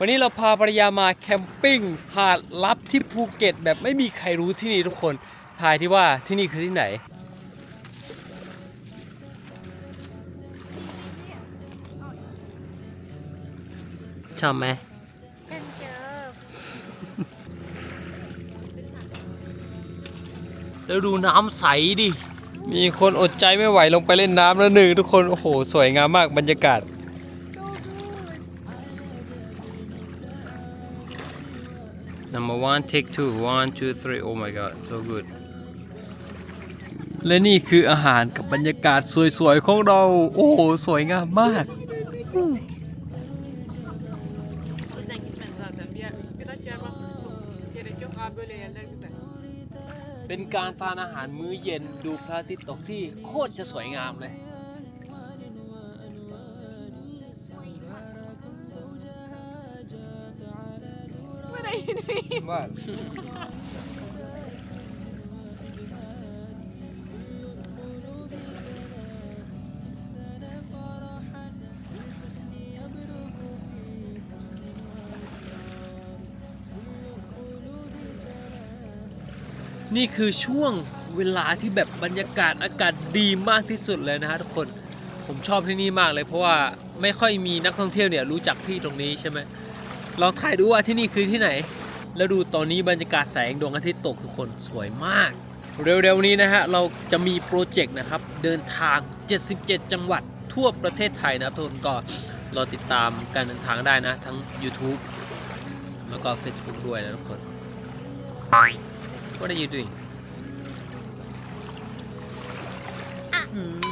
วันนี้เราพาภรรยามาแคมปิ้งหาดลับที่ภูเก็ต แบบไม่มีใครรู้ที่นี่ทุกคนทายที่ว่าที่นี่คือที่ไหน ชอบไหมเอ็นเจอแล้วดูน้ำใสดิ มีคนอดใจไม่ไหวลงไปเล่นน้ำแล้วหนึ่งทุกคน โอ้โห สวยงามมากบรรยากาศ number one take two one two three oh my god so good และนี่คืออาหารกับบรรยากาศสวยๆของเรา โอ้โห สวยงามมาก เป็นการทานอาหารมื้อเย็นดูพระอาทิตย์ตกที่โคตรจะสวยงามเลย ว่านี่คือช่วงเวลาที่แบบบรรยากาศอากาศดีมากที่สุดเลยนะฮะทุกคนผมชอบที่นี่มากเลย เพราะว่าไม่ค่อยมีนักท่องเที่ยวเนี่ยรู้จักที่ตรงนี้ใช่ไหมลองถ่ายดูว่าที่นี่คือที่ไหน แล้วดูตอนนี้บรรยากาศแสงดวงอาทิตย์ตกทุกคนสวยมาก เร็วๆนี้นะฮะเราจะมีโปรเจกต์นะครับเดินทาง 77 จังหวัดทั่วประเทศไทยนะครับทุกคนก็รอติดตามการเดินทางได้นะ ทั้ง YouTube แล้วก็ Facebook ด้วยนะทุกคน What are you doing อืม